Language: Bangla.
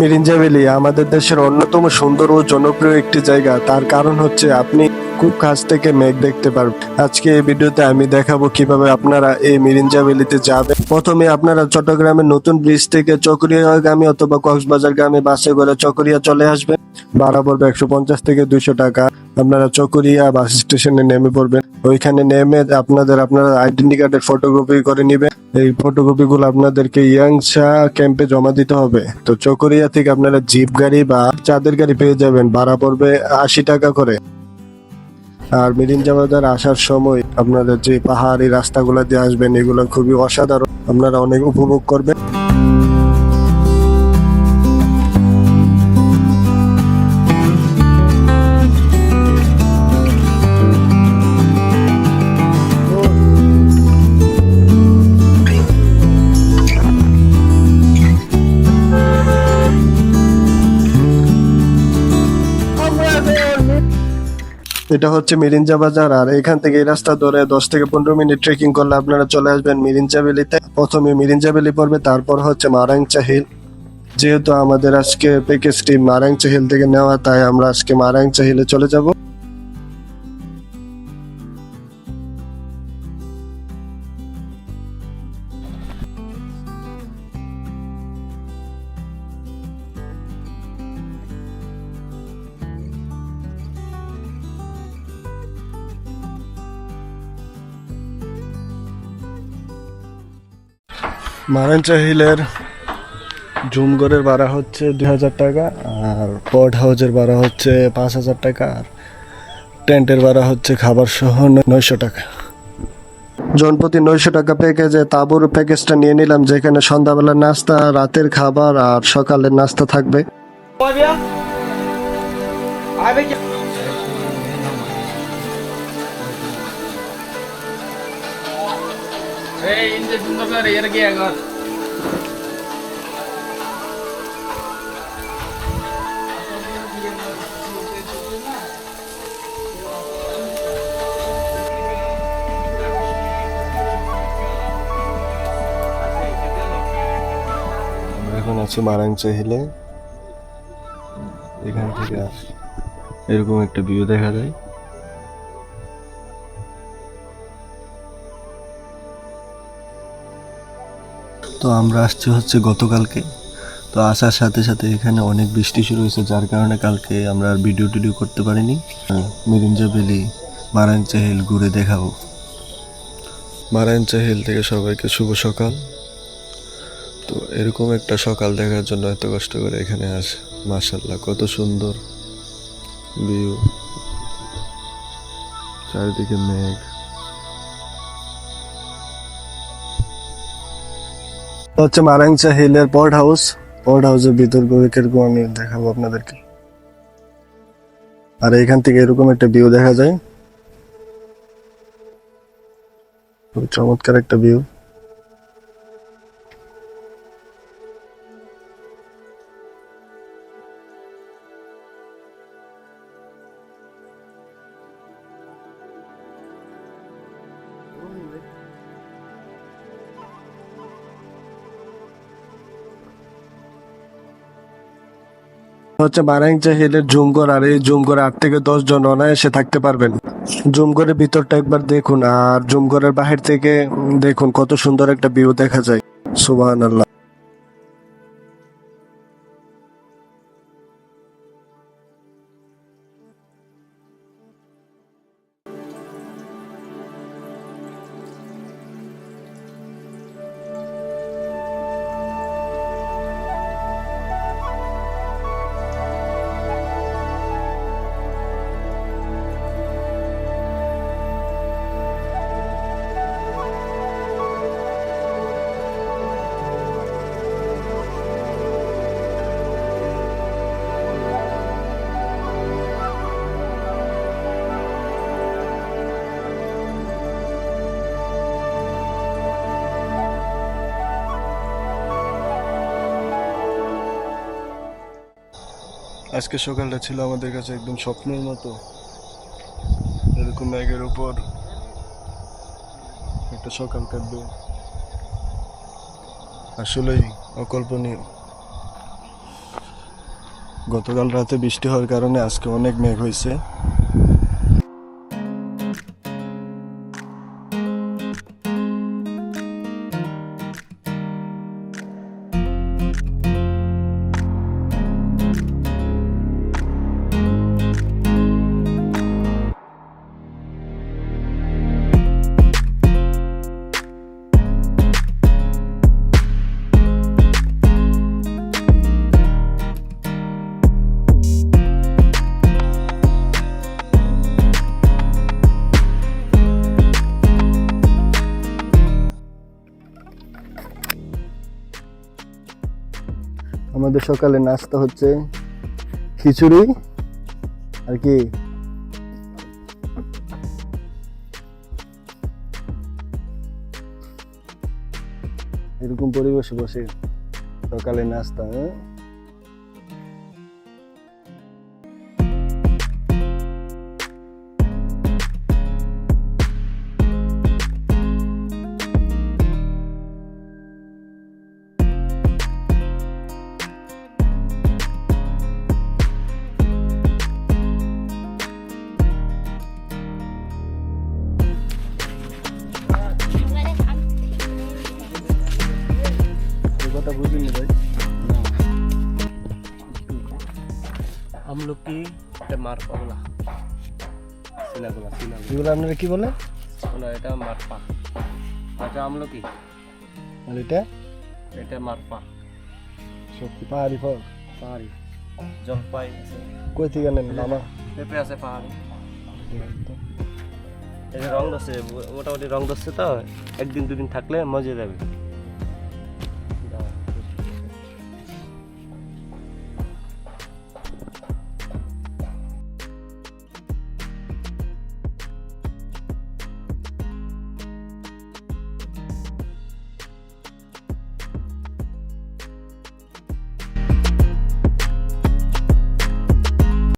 মিরিঞ্জা ভ্যালি আমাদের দেশের অন্যতম সুন্দর ও জনপ্রিয় একটি জায়গা। তার কারণ হচ্ছে আপনি খুব কাছ থেকে মেঘ দেখতে পারবেন। আজকে এই ভিডিওতে আমি দেখাবো কীভাবে আপনারা এই মিরিঞ্জা ভ্যালিতে যাবেন। প্রথমে আপনারা চট্টগ্রামের নতুন ব্রিজ থেকে চকরিয়া গ্রামে অথবা কক্সবাজার গ্রামে বাসে করে চকরিয়া চলে আসবেন। ভাড়া পড়বে একশো পঞ্চাশ থেকে দুইশো টাকা। আপনারা চকরিয়া বাস স্টেশনে নেমে পড়বেন। ওইখানে নেমে আপনাদের আপনারা আইডেন্টি কার্ডের ফটোকপি করে নিবেন। এই ফটোকপি গুলো আপনাদেরকে ইয়াংসা ক্যাম্পে জমা দিতে হবে। তো চকরিয়া থেকে আপনারা জিপ গাড়ি বা চাঁদের গাড়ি পেয়ে যাবেন। ভাড়া পড়বে আশি টাকা করে। আর মিরিঞ্জা বাজার আসার সময় আপনাদের যে পাহাড়ি রাস্তাগুলো দিয়ে আসবেন, এগুলো খুবই অসাধারণ। আপনারা অনেক উপভোগ করবেন। এটা হচ্ছে মিরিঞ্জা বাজার, আর এখান থেকে এই রাস্তা ধরে দশ থেকে পনেরো মিনিট ট্রেকিং করলে আপনারা চলে আসবেন মিরিঞ্জা ভ্যালিতে। প্রথমে মিরিঞ্জা ভ্যালি পড়বে, তারপর হচ্ছে মারাংচা হিল যেহেতু আমাদের আজকে প্যাকেজটি মারাংচা হিল থেকে নেওয়া, তাই আমরা আজকে মারাংচা হিলে চলে যাব। মারাংচা হিলের জুমগড়ের ভাড়া হচ্ছে দুই হাজার টাকা আর পড হাউজের ভাড়া হচ্ছে পাঁচ হাজার টাকা আর টেন্টের ভাড়া হচ্ছে খাবার সহ নয়শো টাকা। জনপ্রতি নয়শো টাকা প্যাকেজে তাঁবুর প্যাকেজটা নিয়ে নিলাম, যেখানে সন্ধ্যাবেলার নাস্তা, রাতের খাবার আর সকালের নাস্তা থাকবে। এখন আছি মারাংচা হিলে এখান থেকে এরকম একটা ভিউ দেখা যায়। তো আমরা আসছি হচ্ছে গতকালকে। তো আসার সাথে সাথে এখানে অনেক বৃষ্টি শুরু হয়েছে যার কারণে কালকে আমরা আর ভিডিও টিডিও করতে পারিনি। হ্যাঁ, মিরিঞ্জা ভ্যালি মারাংচা হিল ঘুরে দেখাবো। মারাংচা হিল থেকে সবাইকে শুভ সকাল। তো এরকম একটা সকাল দেখার জন্য এত কষ্ট করে এখানে আসে মাশাল্লাহ কত সুন্দর ভিউ চারিদিকে মেঘ। হচ্ছে মারাংচা হিলের পর্ট হাউস পর্ট হাউসের ভিতর কীরকম আমি দেখাবো আপনাদেরকে। আর এখান থেকে এরকম একটা ভিউ দেখা যায়। চমৎকার একটা ভিউ হচ্ছে বারাংচা হিলের জুমগড় আর এই জুম ঘরে আট থেকে দশ জন অনায়াসে থাকতে পারবেন। জুম ঘরের ভিতরটা একবার দেখুন, আর জুম ঘরের বাহির থেকে দেখুন কত সুন্দর একটা ভিউ দেখা যায়। সুবাহ আল্লাহ আজকে সকালটা ছিল আমাদের কাছে একদম স্বপ্নের মতো। এরকম ম্যাগের উপর একটা সকাল কাটবে। আসলেই অকল্পনীয়। গতকাল রাতে বৃষ্টি হওয়ার কারণে আজকে অনেক মেঘ হয়েছে। আমাদের সকালে নাস্তা হচ্ছে খিচুড়ি আর কি? এরকম পরিবেশে বসে সকালে নাস্তা হ্যাঁ? কথা বুঝিনি ভাই। আমলকি এটা মারপা বলা চিনাগুলা চিনাগুলা এগুলো আপনারা কি বলে? না এটা মারপা আচ্ছা আমলকি? আর এটা? এটা মারপা সত্যি পাহাড়ি ফল। পাহাড়ি। জলপাই কই থেকে নেন মামা? পেঁপে আছে পাহাড়ি। এই যে রং ধরছে মোটামুটি রং ধরছে তো একদিন দুদিন থাকলে মজা যাবে।